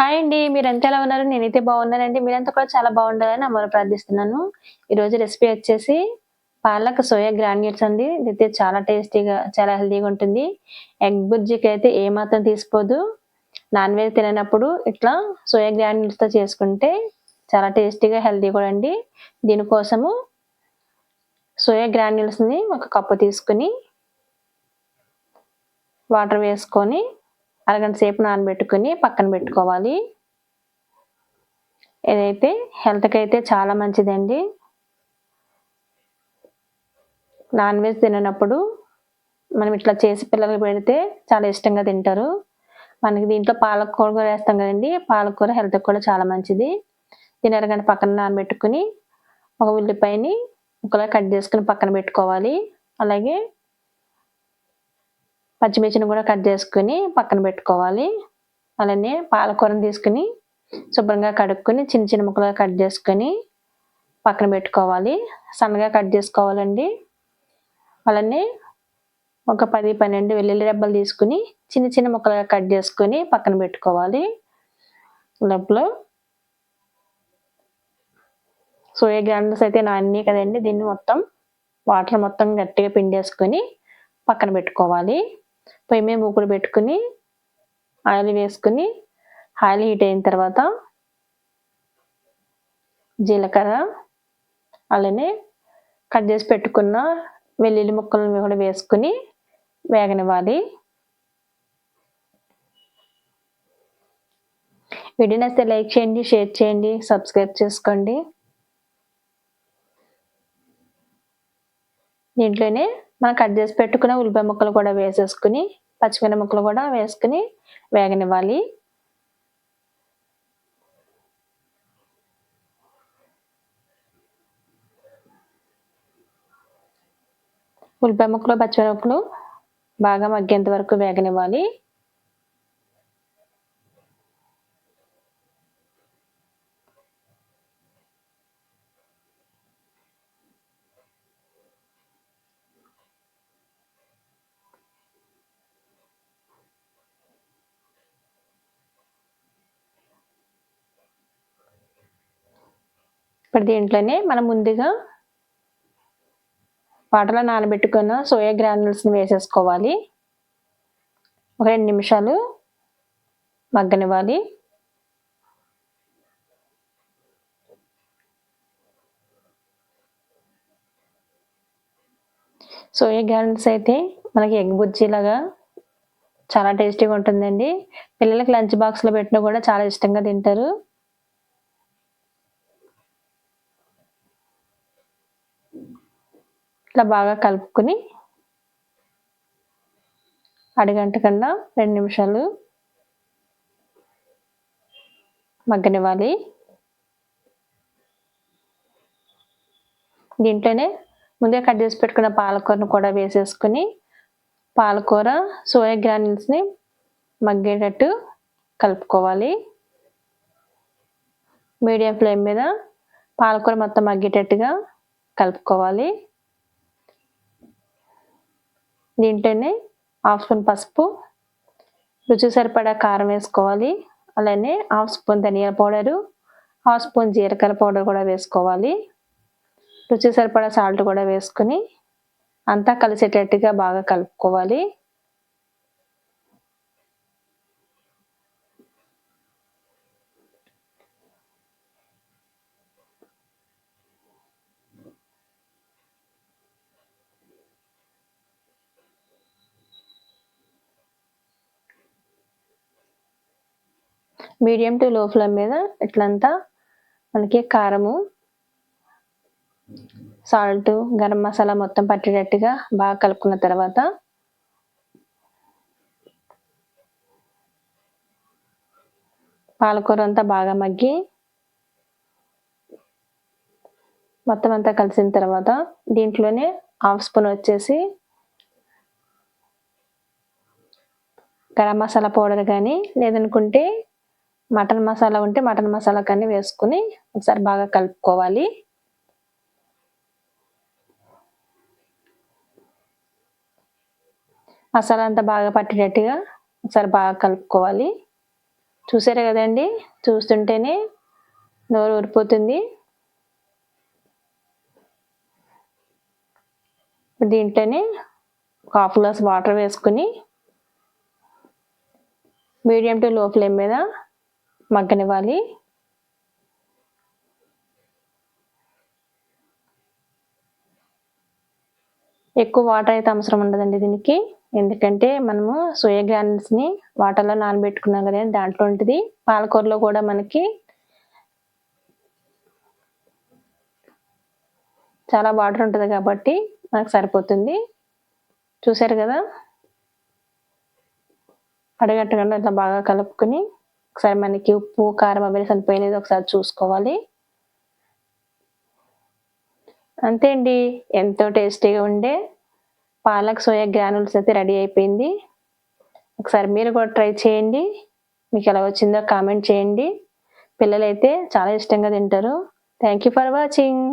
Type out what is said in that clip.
Hi అండి మీరు ఎంత ఎలా ఉన్నారు? నేనైతే బాగున్నానండి. మీరంతా కూడా చాలా బాగుండాలని అమలు ప్రార్థిస్తున్నాను. ఈరోజు రెసిపీ వచ్చేసి పాలక్ సోయా గ్రాన్యూట్స్ అండి. అయితే చాలా టేస్టీగా చాలా హెల్తీగా ఉంటుంది. ఎగ్ బుజ్జికి అయితే ఏమాత్రం తీసిపోదు నాన్ వెజ్ తిననప్పుడు ఇట్లా సోయా గ్రాన్యూట్స్తో చేసుకుంటే చాలా టేస్టీగా హెల్తీ కూడా అండి. దీనికోసము సోయా గ్రాన్యూల్స్ని ఒక కప్పు తీసుకుని వాటర్ వేసుకొని అరగంట సేపు నానబెట్టుకుని పక్కన పెట్టుకోవాలి. ఇదైతే హెల్త్కి అయితే చాలా మంచిదండి. నాన్ వెజ్ తిననప్పుడు మనం ఇట్లా చేసి పిల్లలకి పెడితే చాలా ఇష్టంగా తింటారు. మనకి దీంట్లో పాలకూర కూడా వేస్తాం కదండి. పాలకూర హెల్త్కి కూడా చాలా మంచిది. దీని అరగంట పక్కన నానబెట్టుకుని ఒక ఉల్లిపాయని ఒకలా కట్ చేసుకుని పక్కన పెట్టుకోవాలి. అలాగే పచ్చిమిర్చిని కూడా కట్ చేసుకుని పక్కన పెట్టుకోవాలి. అలానే పాలకూరను తీసుకుని శుభ్రంగా కడుక్కొని చిన్న చిన్న ముక్కలుగా కట్ చేసుకొని పక్కన పెట్టుకోవాలి. సన్నగా కట్ చేసుకోవాలండి. అలానే ఒక పది పన్నెండు వెల్లుల్లి రెబ్బలు తీసుకుని చిన్న చిన్న ముక్కలుగా కట్ చేసుకొని పక్కన పెట్టుకోవాలి. లోపల సోయా గ్రాండ్స్ అయితే నాన్ని కదండి. దీన్ని మొత్తం వాటర్ మొత్తం గట్టిగా పిండేసుకొని పక్కన పెట్టుకోవాలి. పొయ్యి మీద మూకుడు పెట్టుకుని ఆయిల్ వేసుకుని ఆయిల్ హీట్ అయిన తర్వాత జీలకర్ర అలానే కట్ చేసి పెట్టుకున్న వెల్లుల్లి ముక్కలను కూడా వేసుకుని వేగనివ్వాలి. వీడియో నచ్చితే లైక్ చేయండి షేర్ చేయండి సబ్స్క్రైబ్ చేసుకోండి. దీంట్లోనే మనం కట్ చేసి పెట్టుకున్న ఉల్లిపాయ ముక్కలు కూడా వేసేసుకుని పచ్చిమిర ముక్కలు కూడా వేసుకుని వేగనివ్వాలి. ఉల్లిపాయ ముక్కలు పచ్చిమిర ముక్కలు బాగా మగ్గేంత వరకు వేగనివ్వాలి. ఇప్పుడు దీంట్లోనే మనం ముందుగా వాటర్లో నానబెట్టుకున్న సోయా గ్రానుల్స్ని వేసేసుకోవాలి. ఒక రెండు నిమిషాలు మగ్గనివ్వాలి. సోయా గ్రానుల్స్ అయితే మనకి ఎగ్ బుజ్జీలాగా చాలా టేస్టీగా ఉంటుందండి. పిల్లలకి లంచ్ బాక్స్లో పెట్టినా కూడా చాలా ఇష్టంగా తింటారు. ఇట్లా బాగా కలుపుకొని అడిగంట కన్నా రెండు నిమిషాలు మగ్గనివ్వాలి. దీంట్లోనే ముందే కట్ చేసి పెట్టుకున్న పాలకూరను కూడా వేసేసుకుని పాలకూర సోయా గ్రానిల్స్ని మగ్గేటట్టు కలుపుకోవాలి. మీడియం ఫ్లేమ్ మీద పాలకూర మొత్తం మగ్గేటట్టుగా కలుపుకోవాలి. దీంట్లోనే హాఫ్ స్పూన్ పసుపు రుచి సరిపడా కారం వేసుకోవాలి. అలానే హాఫ్ స్పూన్ ధనియాల పౌడరు హాఫ్ స్పూన్ జీలకర్ర పౌడర్ కూడా వేసుకోవాలి. రుచి సరిపడా సాల్ట్ కూడా వేసుకుని అంతా కలిసేటట్టుగా బాగా కలుపుకోవాలి. మీడియం టు లో ఫ్లేమ్ మీద ఇట్లంతా మనకి కారము సాల్ట్ గరం మసాలా మొత్తం పట్టేటట్టుగా బాగా కలుపుకున్న తర్వాత పాలకూర అంతా బాగా మగ్గి మొత్తం అంతా కలిసిన తర్వాత దీంట్లోనే హాఫ్ స్పూన్ వచ్చేసి గరం మసాలా పౌడర్ కానీ లేదనుకుంటే మటన్ మసాలా ఉంటే మటన్ మసాలా కానీ వేసుకుని ఒకసారి బాగా కలుపుకోవాలి. మసాలా అంతా బాగా పట్టేటట్టుగా ఒకసారి బాగా కలుపుకోవాలి. చూసారు కదండి? చూస్తుంటేనే నోరు ఊరిపోతుంది. దీంట్లోనే ఒక హాఫ్ గ్లాస్ వాటర్ వేసుకుని మీడియం టు లో ఫ్లేమ్ మీద మగ్గనివ్వాలి. ఎక్కువ వాటర్ అయితే అవసరం ఉండదండి దీనికి. ఎందుకంటే మనము సోయా గ్రానుల్స్ని వాటర్లో నానబెట్టుకున్నాం కదా దాంట్లో ఉంటుంది. పాలకూరలో కూడా మనకి చాలా వాటర్ ఉంటుంది కాబట్టి నాకు సరిపోతుంది. చూసారు కదా? అడగట్టకుండా ఇట్లా బాగా కలుపుకొని ఒకసారి మనకి ఉప్పు కారం అవి సరిపోయినది ఒకసారి చూసుకోవాలి. అంతే అండి. ఎంతో టేస్టీగా ఉండే పాలక్ సోయా గ్రానుల్స్ అయితే రెడీ అయిపోయింది. ఒకసారి మీరు కూడా ట్రై చేయండి. మీకు ఎలా వచ్చిందో కామెంట్ చేయండి. పిల్లలైతే చాలా ఇష్టంగా తింటారు. Thank you for watching